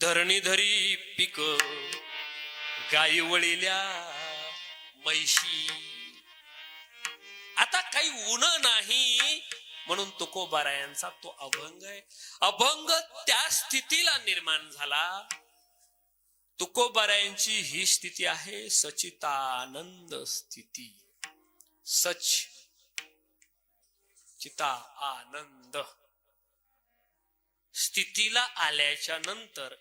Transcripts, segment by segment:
धरणी धरी पिक गाई वळिल्या मैशी आता काही उन नाही म्हणून तुकोबारायांचा तो अभंग आहे. अभंग त्या स्थितीला निर्माण झाला. तुकोबारायांची ही स्थिती आहे सचितानंद स्थिती. सच चिता आनंद स्थितीला आल्याच्यानंतर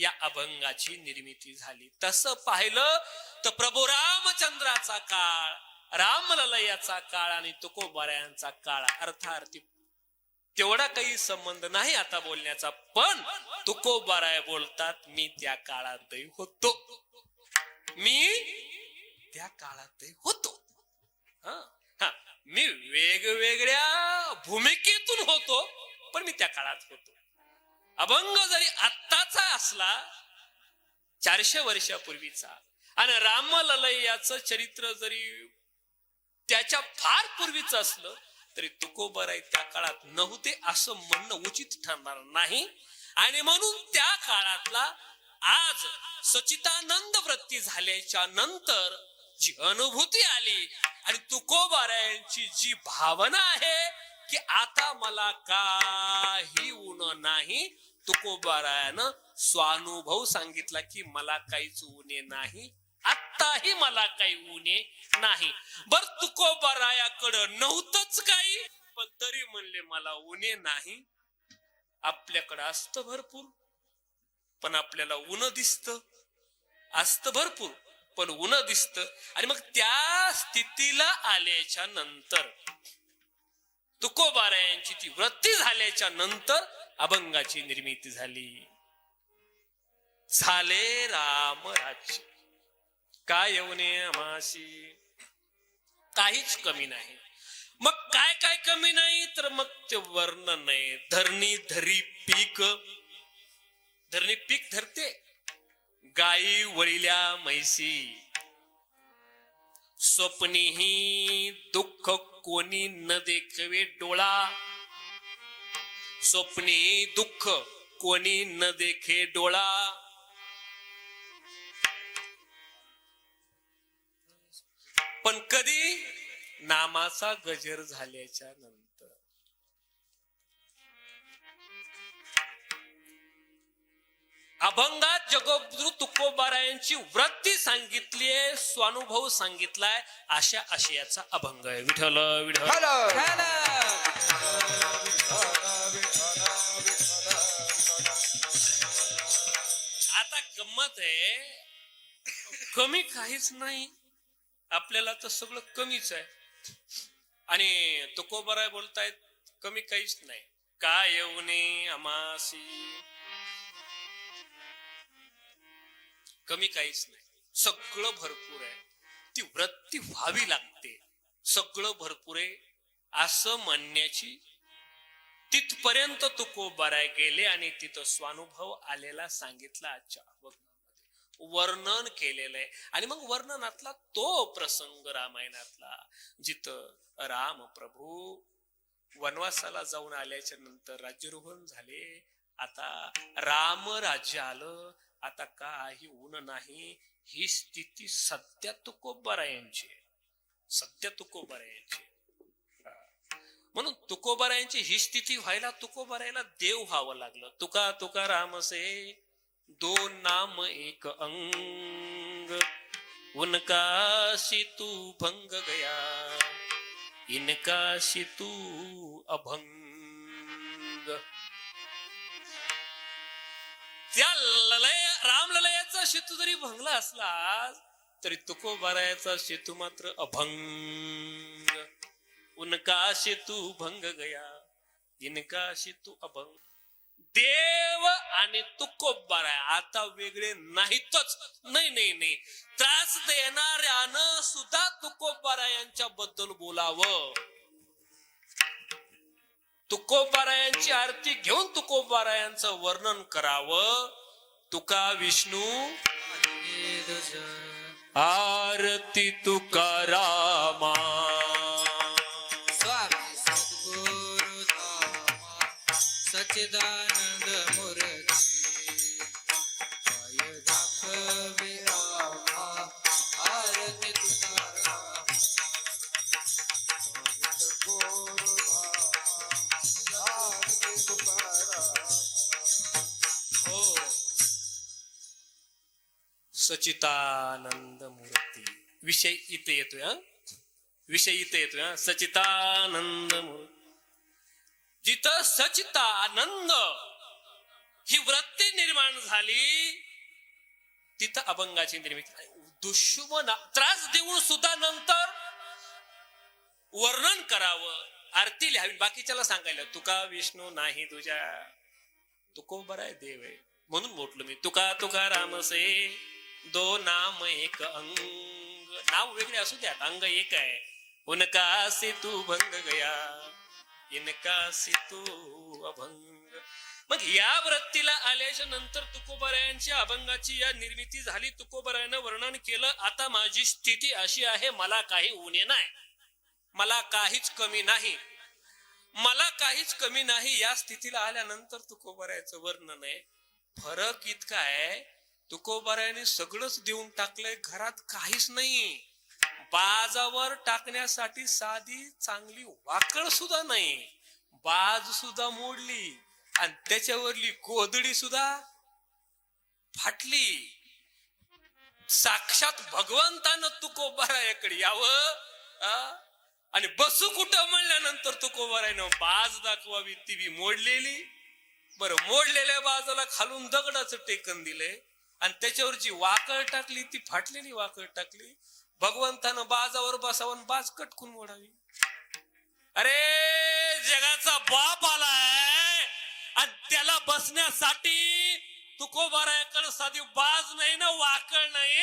या अभंगाची निर्मिती झाली. तसं पाहिलं तर प्रभू रामचंद्राचा काळ रामललयाचा काळ आणि तुकोबारायांचा काळ. अर्थार्थी तेवढा काही संबंध नाही आता बोलण्याचा पण तुकोबाराय बोलतात मी त्या काळातही होतो. मी त्या काळातही होतो. हा हा. मी वेगवेगळ्या भूमिकेतून होतो पण मी त्या काळात होतो. अभंग जरी काळाचा असला चारशे वर्षापूर्वीचा आणि रामललयाचं चरित्र जरी त्याच्या फार पूर्वीच असलं तरी तुकोबराय त्या काळात नव्हते असं म्हणणं उचित ठरणार नाही. आणि म्हणून त्या काळातला आज सचितानंद वृत्ती झाल्याच्यानंतर जी अनुभूती आली आणि तुकोबारायांची जी भावना आहे की आता मला काही उन नाही तुकोबारायानं स्वानुभव सांगितला की मला काहीच उणे नाही आत्ताही मला काही उणे नाही. बर तुकोबारायाकडं नव्हतंच काही पण तरी म्हणले मला उणे नाही. आपल्याकडं असतं भरपूर पण आपल्याला ऊन दिसत. असतं भरपूर पण ऊन दिसत. आणि मग त्या स्थितीला आल्याच्यानंतर तुकोबारायांची ती वृत्ती झाल्याच्यानंतर अभंगाची निर्मिती झाली. झाले राम राज्य काय येऊने आमाशी काहीच कमी नाही. मग काय काय कमी नाही? तर मग ते वर्णन नाही धरणी धरी पीक. धरणी पीक धरते. गाई वळिल्या म्हैसी स्वप्नीही दुःख कोणी न देखवे डोळा. स्वप्नी दुःख कोणी न देखे डोळा. पण कधी नामाचा गजर झाल्याच्यानंतर. अभंगात जगद्गुरु तुकोबारायांची वृत्ती सांगितली आहे स्वानुभव सांगितलाय अशा आशयाचा अभंग आहे. विठ्ठल! विठ्ठल! गंमत आहे कमी काहीच नाही. आपल्याला तर सगळं कमीच आहे. आणि तुकोबराय बोलतायत कमी काहीच नाही. का येऊने अमासी? कमी काहीच नाही. सगळं भरपूर आहे. ती वृत्ती व्हावी लागते. सगळं भरपूर आहे. असं म्हणण्याची तिथपर्यंत तुकोबराय गेले आणि तिथं स्वानुभव आलेला सांगितला आजच्या बघ वर्णन केलेलं आहे आणि मग वर्णनातला तो प्रसंग रामायणातला जिथं राम प्रभू वनवासाला जाऊन आल्याच्यानंतर राज्यरोहण झाले. आता राम राज्य आलं. आता काही ऊन नाही. ही स्थिती सध्या तुकोबारायांची यांची सध्या तुकोबारायांची यांची म्हणून तुकोबारायांची ही स्थिती व्हायला तुकोबारायला देव व्हावं लागलं. तुका तुका रामसे दो नाम एक अंग। उनका सितु भंग गया इनका सितु अभंग। त्या ललय राम ललयाचा सेतू जरी भंगला असला तरी तुकोबारायाचा सेतू मात्र अभंग. उनका सेतू भंग गया इनका सेतू अभंग। देव आणि तुकोबाराय आता वेगळे नाहीतच. नाही नाही नाही. त्रास देणाऱ्यानं सुद्धा तुकोबारायांच्या बद्दल बोलावं. तुकोबारायांची आरती घेऊन तुकोबारायांचं वर्णन करावं. तुका विष्णू आरती तुकारामा स्वामी सद्गुरु सचितानंद मूर्ती विषय इथे येतोय हा? विषय इथे येतोय हा? सचितानंद मूर्ती जिथं सचितानंद ही वृत्ती निर्माण झाली तिथं अभंगाची निर्मिती दुश्मन त्रास देऊन सुद्धा नंतर वर्णन करावं आरती लिहावी. बाकीच्याला सांगायला तुका विष्णू नाही तुझ्या. तुको बरा आहे देव आहे. म्हणून म्हटलो मी तुका तुका रामसे दो नाम एक अंग. नाव वेगळे असू द्यात अंग एक आहे. उनका से तू भंग गया इनका से तू अभंग. मग या वृत्तीला आल्याच्यानंतर तुकोबरायांच्या अभंगाची या निर्मिती झाली तुकोबरायानं वर्णन केलं आता माझी स्थिती अशी आहे मला काही उणे नाही. मला काहीच कमी नाही. मला काहीच कमी नाही या स्थितीला आल्यानंतर तुकोबरायाचं वर्णन आहे. फरक इतका आहे तुकोबरायाने सगळंच देऊन टाकलंय घरात काहीच नाही बाजावर टाकण्यासाठी साधी चांगली वाकड सुद्धा नाही बाज सुद्धा मोडली आणि त्याच्यावरली गोदडी सुद्धा फाटली. साक्षात भगवंतानं तुकोबारायाकडे यावं आणि बसू कुठं म्हणल्यानंतर तुकोबारायनं बाज दाखवावी ती बी मोडलेली. बरं मोडलेल्या बाजूला खालून दगडाचं टेकन दिलंय. आणि त्याच्यावर जी वाकळ टाकली ती फाटलेली वाकळ टाकली भगवंतानं बाजावर बसावून बाज कटकून मोडावी. अरे जगाचा बाप आलाय आणि त्याला बसण्यासाठी तुकोबारायाकडे साधी बाज नाही ना वाकळ नाही.